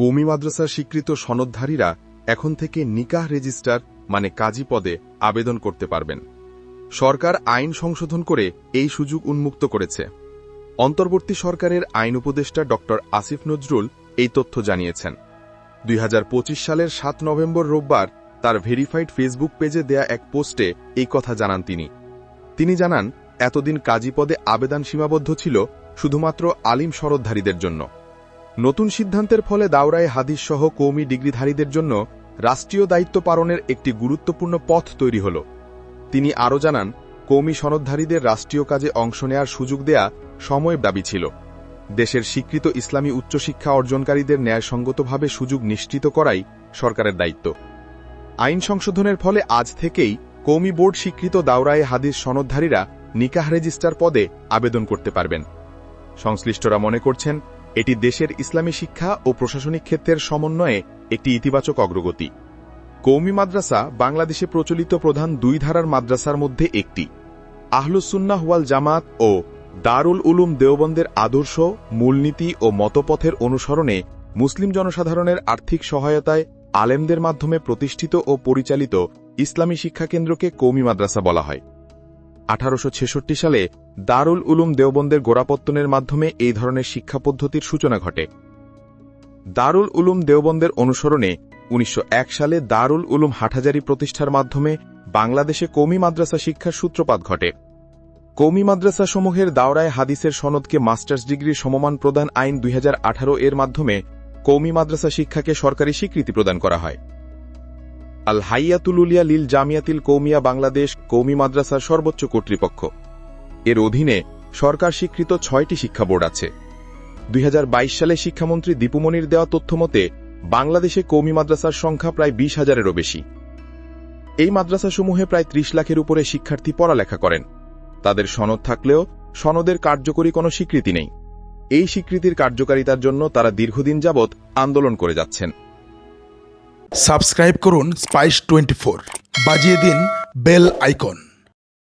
কৌমি মাদ্রাসার স্বীকৃত সনদধারীরা এখন থেকে নিকাহ রেজিস্টার মানে কাজী পদে, আবেদন করতে পারবেন। সরকার আইন সংশোধন করে এই সুযোগ উন্মুক্ত করেছে। অন্তর্বর্তী সরকারের আইন উপদেষ্টা ড. আসিফ নজরুল এই তথ্য জানিয়েছেন। দুই হাজার পঁচিশ সালের সাত নভেম্বর রোববার তার ভেরিফাইড ফেসবুক পেজে দেয়া এক পোস্টে এই কথা জানান তিনি। তিনি জানান, এতদিন কাজী পদে আবেদন সীমাবদ্ধ ছিল শুধুমাত্র আলিম শরৎধারীদের জন্য। নতুন সিদ্ধান্তের ফলে দাওরায় হাদিস সহ কৌমি ডিগ্রিধারীদের জন্য রাষ্ট্রীয় দায়িত্ব পালনের একটি গুরুত্বপূর্ণ পথ তৈরি হল। তিনি আরও জানান কৌমি সনদধারীদের রাষ্ট্রীয় কাজে অংশ নেয়ার সুযোগ দেয়া সময়ের দাবি ছিল। দেশের স্বীকৃত ইসলামী উচ্চশিক্ষা অর্জনকারীদের ন্যায়সঙ্গতভাবে সুযোগ নিশ্চিত করাই সরকারের দায়িত্ব। আইন সংশোধনের ফলে আজ থেকেই কৌমি বোর্ড স্বীকৃত দাওরায়ে হাদিস সনদধারীরা নিকাহ রেজিস্টার পদে আবেদন করতে পারবেন। সংশ্লিষ্টরা মনে করছেন এটি দেশের ইসলামী শিক্ষা ও প্রশাসনিক ক্ষেত্রের সমন্বয়ে একটি ইতিবাচক অগ্রগতি। কৌমি মাদ্রাসা বাংলাদেশে প্রচলিত প্রধান দুই ধারার মাদ্রাসার মধ্যে একটি। আহলুসুন্নাহ ওয়াল জামাত ও দারুল উলুম দেওবন্দের আদর্শ, মূলনীতি ও মতপথের অনুসরণে মুসলিম জনসাধারণের আর্থিক সহায়তায় আলেমদের মাধ্যমে প্রতিষ্ঠিত ও পরিচালিত ইসলামী শিক্ষাকেন্দ্রকে কৌমি মাদ্রাসা বলা হয়। আঠারোশো ছেষট্টি সালে দারুল উলুম দেওবন্দের গোড়াপত্তনের মাধ্যমে এই ধরনের শিক্ষা পদ্ধতির সূচনা ঘটে। দারুল উলুম দেওবন্দের অনুসরণে উনিশশো এক সালে দারুল উলুম হাটহাজারি প্রতিষ্ঠার মাধ্যমে বাংলাদেশে কৌমি মাদ্রাসা শিক্ষার সূত্রপাত ঘটে। কৌমি মাদ্রাসাসমূহের দাওরায় হাদিসের সনদকে মাস্টার্স ডিগ্রি সমমান প্রদান আইন দুই হাজার আঠারো এর মাধ্যমে কৌমি মাদ্রাসা শিক্ষাকে সরকারি স্বীকৃতি প্রদান করা হয়। আল হাইয়াতুলুলিয়া লিল জামিয়াতিল কৌমিয়া বাংলাদেশ কৌমি মাদ্রাসার সর্বোচ্চ কর্তৃপক্ষ। এর অধীনে সরকার স্বীকৃত ছয়টি শিক্ষা বোর্ড আছে। দুই হাজার বাইশ সালে শিক্ষামন্ত্রী দীপুমনির দেওয়া তথ্যমতে বাংলাদেশে কৌমি মাদ্রাসার সংখ্যা প্রায় বিশ হাজারেরও বেশি। এই মাদ্রাসাসমূহে প্রায় ত্রিশ লাখের উপরে শিক্ষার্থী পড়ালেখা করেন। তাদের সনদ থাকলেও সনদের কার্যকরী কোনো স্বীকৃতি নেই। এই স্বীকৃতির কার্যকারিতার জন্য তারা দীর্ঘদিন যাবৎ আন্দোলন করে যাচ্ছেন। সাবস্ক্রাইব করুন স্পাইস টোয়েন্টি ফোর বাজিয়ে দিন বেল আইকন